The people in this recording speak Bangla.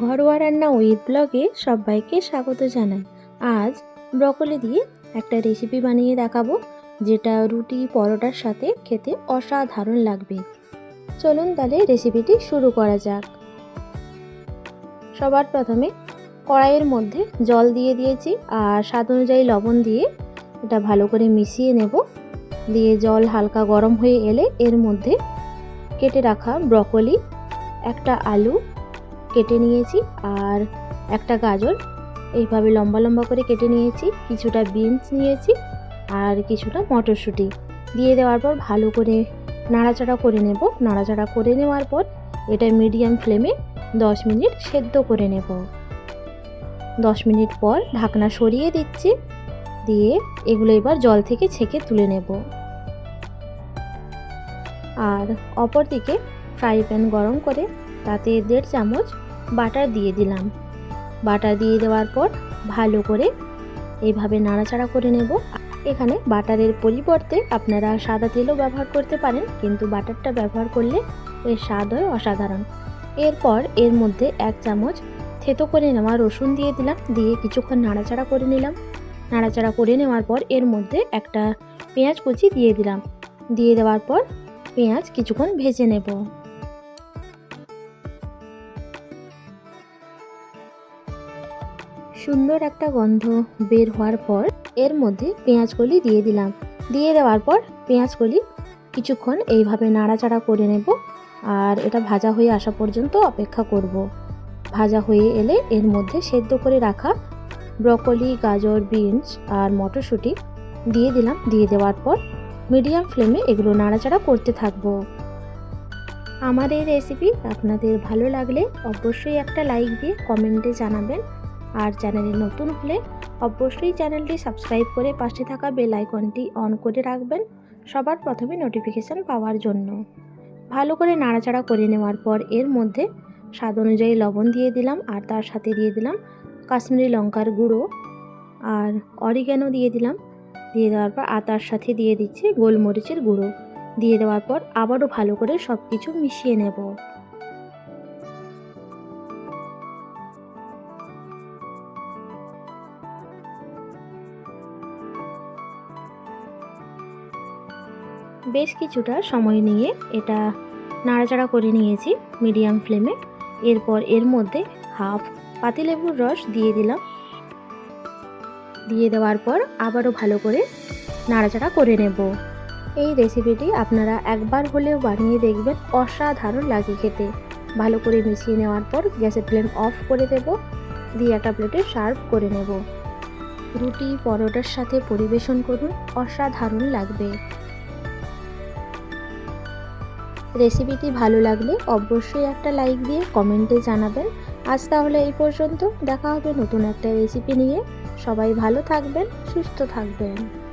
ঘরোয়া রান্না উইথ ব্লগে সবাইকে স্বাগত জানাই। আজ ব্রকলি দিয়ে একটা রেসিপি বানিয়ে দেখাবো, যেটা রুটি, পরোটার সাথে খেতে অসাধারণ লাগবে। চলুন তাহলে রেসিপিটি শুরু করা যাক। সবার প্রথমে কড়াইয়ের মধ্যে জল দিয়ে দিয়েছি আর স্বাদ অনুযায়ী লবণ দিয়ে এটা ভালো করে মিশিয়ে নেব। দিয়ে জল হালকা গরম হয়ে এলে এর মধ্যে কেটে রাখা ব্রকলি, একটা আলু কেটে নিয়েছি আর একটা গাজর। এইভাবে লম্বা লম্বা করে কেটে নিয়েছি, কিছুটা বিনস নিয়েছি আর কিছুটা মটরশুঁটি। দিয়ে দেওয়ার পর ভালো করে নাড়াচাড়া করে নেব। নাড়াচাড়া করে নেওয়ার পর এটা মিডিয়াম ফ্লেমে দশ মিনিট সেদ্ধ করে নেব। দশ মিনিট পর ঢাকনা সরিয়ে দিচ্ছি। দিয়ে এগুলো এবার জল থেকে ছেঁকে তুলে নেব। আর অপর দিকে ফ্রাই প্যান গরম করে তাতে দেড় চামচ বাটার দিয়ে দিলাম। বাটার দিয়ে দেওয়ার পর ভালো করে এইভাবে নাড়াচাড়া করে নেব। এখানে বাটারের পরিবর্তে আপনারা সাদা তেলও ব্যবহার করতে পারেন, কিন্তু বাটারটা ব্যবহার করলে এর স্বাদ হয় অসাধারণ। এরপর এর মধ্যে এক চামচ থেতো করে নেওয়া রসুন দিয়ে দিলাম, দিয়ে কিছুক্ষণ নাড়াচাড়া করে নিলাম। নাড়াচাড়া করে নেওয়ার পর এর মধ্যে একটা পেঁয়াজ কুচি দিয়ে দিলাম। দিয়ে দেওয়ার পর পেঁয়াজ কিছুক্ষণ ভেজে নেব। সুন্দর একটা গন্ধ বের হওয়ার পর এর মধ্যে পেঁয়াজকলি দিয়ে দিলাম। দিয়ে দেওয়ার পর পেঁয়াজকলি কিছুক্ষণ এইভাবে নাড়াচাড়া করে নেব আর এটা ভাজা হয়ে আসা পর্যন্ত অপেক্ষা করব। ভাজা হয়ে এলে এর মধ্যে সেদ্ধ করে রাখা ব্রকলি, গাজর, বিনস আর মটরশুঁটি দিয়ে দিলাম। দিয়ে দেওয়ার পর মিডিয়াম ফ্লেমে এগুলো নাড়াচাড়া করতে থাকব। আমার এই রেসিপি আপনাদের ভালো লাগলে অবশ্যই একটা লাইক দিয়ে কমেন্টে জানাবেন। আর চ্যানেলে নতুন হলে অবশ্যই চ্যানেলটি সাবস্ক্রাইব করে পাশে থাকা বেল আইকনটি অন করে রাখবেন সবার প্রথমে নোটিফিকেশান পাওয়ার জন্য। ভালো করে নাড়াচাড়া করে নেওয়ার পর এর মধ্যে স্বাদ অনুযায়ী লবণ দিয়ে দিলাম আর তার সাথে দিয়ে দিলাম কাশ্মীরি লঙ্কার গুঁড়ো আর অরিগ্যানো দিয়ে দিলাম। দিয়ে দেওয়ার পর আর তার সাথে দিয়ে দিচ্ছি গোলমরিচের গুঁড়ো। দিয়ে দেওয়ার পর আবারও ভালো করে সব কিছু মিশিয়ে নেব। বেশ কিছুটা সময় নিয়ে এটা নাড়াচাড়া করে নিয়েছি মিডিয়াম ফ্লেমে। এরপর এর মধ্যে হাফ পাতিলেবুর রস দিয়ে দিলাম। দিয়ে দেওয়ার পর আবারও ভালো করে নাড়াচাড়া করে নেব। এই রেসিপিটি আপনারা একবার হলেও বানিয়ে দেখবেন, অসাধারণ লাগে খেতে। ভালো করে মিশিয়ে নেওয়ার পর গ্যাসের ফ্লেম অফ করে দেব, দিয়ে একটা প্লেটে সার্ভ করে নেব। রুটি পরোটার সাথে পরিবেশন করুন, অসাধারণ লাগবে। রেসিপিটি ভালো লাগলে অবশ্যই একটা লাইক দিয়ে কমেন্টে জানাবেন। আজ তাহলে এই পর্যন্ত। দেখা হবে নতুন একটা রেসিপি নিয়ে। সবাই ভালো থাকবেন, সুস্থ থাকবেন।